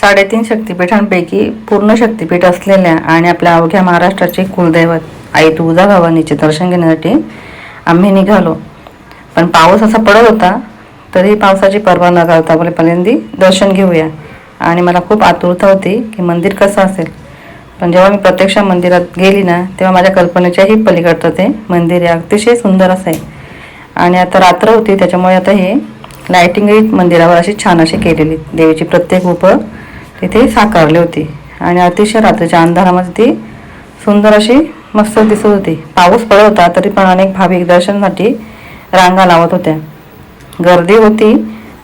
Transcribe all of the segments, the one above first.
साडेतीन शक्तिपीठांपैकी पूर्ण शक्तिपीठ असलेल्या आणि आपल्या अवघ्या महाराष्ट्राचे कुलदैवत आई तुळजा भवानीचे दर्शन घेण्यासाठी आम्ही निघालो. पण पाऊस असा पडत होता तरी पावसाची पर्वा न घालता आपले पहिल्यांदी दर्शन घेऊया. आणि मला खूप आतुरता होती की मंदिर कसं असेल. पण जेव्हा मी प्रत्यक्ष मंदिरात गेली ना तेव्हा माझ्या कल्पनेच्याही पलीकडचं ते मंदिर आहे अतिशय सुंदर असं. आहे आणि आता रात्र होती त्याच्यामुळे आता हे लायटिंगही मंदिरावर अशी छान अशी केलेली. देवीची प्रत्येक रूपं तिथे साकारली होती. आणि अतिशय रात्रीच्या अंधारामध्ये ती सुंदर अशी मस्त दिसत होती. पाऊस पडत होता तरी पण अनेक भाविक दर्शनासाठी रांगा लावत होत्या. गर्दी होती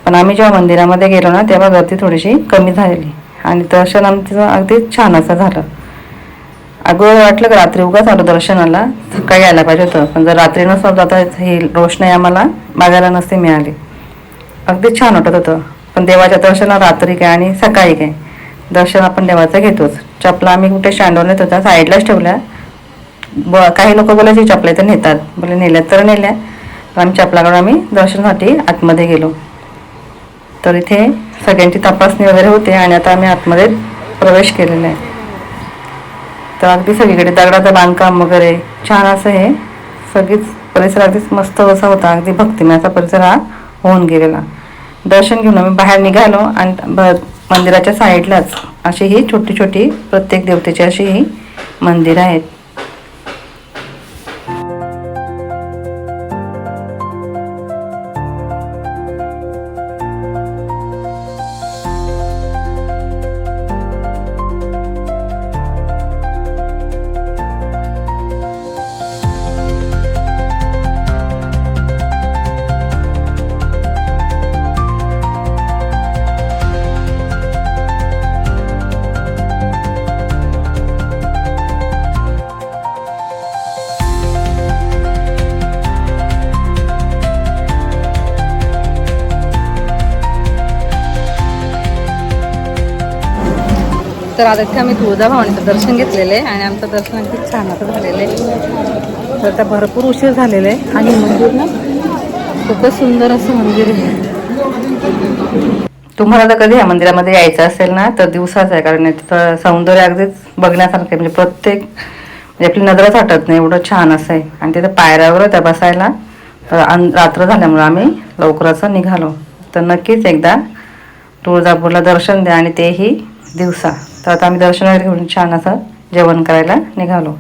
पण आम्ही जेव्हा मंदिरामध्ये गेलो ना तेव्हा गर्दी थोडीशी कमी झालेली. आणि दर्शन आमचं अगदी छान असं झालं. अगोदर वाटलं की रात्री उगाच आलो दर्शनाला सकाळी यायला पाहिजे होतं. पण जर रात्री नसतं जाता आता ही रोषणाई आम्हाला बघायला नसते मिळाली. अगदी छान वाटत होतं. पण देवाच्या दर्शनाला रात्री काय आणि सकाळी काय? दर्शन आपण देवाचं घेतोच. चपला आम्ही कुठे स्टँडवर नेत होत्या साईडलाच ठेवल्या. ब काही लोक बोलायचे चपला इथं नेतात. बोले नेल्या तर नेल्या. पण आम्ही चपलाकडून आम्ही दर्शनासाठी आतमध्ये गेलो. तर इथे सगळ्यांची तपासणी वगैरे होते आणि आता आम्ही आतमध्ये प्रवेश केलेला आहे. तर अगदी सगळीकडे दगडाचं बांधकाम वगैरे छान असं हे. सगळीच परिसर अगदीच मस्त असा होता. अगदी भक्तिमयाचा परिसर हा होऊन गेलेला. दर्शन घेऊन आम्ही बाहेर निघालो आणि ब- मंदिराच्या साईडलाच अशी ही छोटी छोटी प्रत्येक देवतेची अशी ही मंदिरं आहेत. तर आता इथे आम्ही तुळजाभवानीचं दर्शन घेतलेलं आहे आणि आमचं दर्शन अगदी छान असं झालेलं. आहे तर आता भरपूर उशीर झालेला आहे आणि मंदिर ना खूपच सुंदर असं मंदिर आहे. तुम्हाला जर कधी या मंदिरामध्ये यायचं असेल ना तर दिवसाच आहे कारण याचं सौंदर्य अगदीच बघण्यासारखं आहे. म्हणजे प्रत्येक म्हणजे आपली नजरच हटत नाही एवढं छान असं आहे. आणि तिथं पायऱ्यावर त्या बसायला तर अन- रात्र झाल्यामुळं आम्ही लवकरच निघालो. तर नक्कीच एकदा तुळजापूरला दर्शन द्या आणि तेही दिवसा. तर आता आम्ही दर्शन वगैरे घेऊन छान असं जेवण करायला निघालो.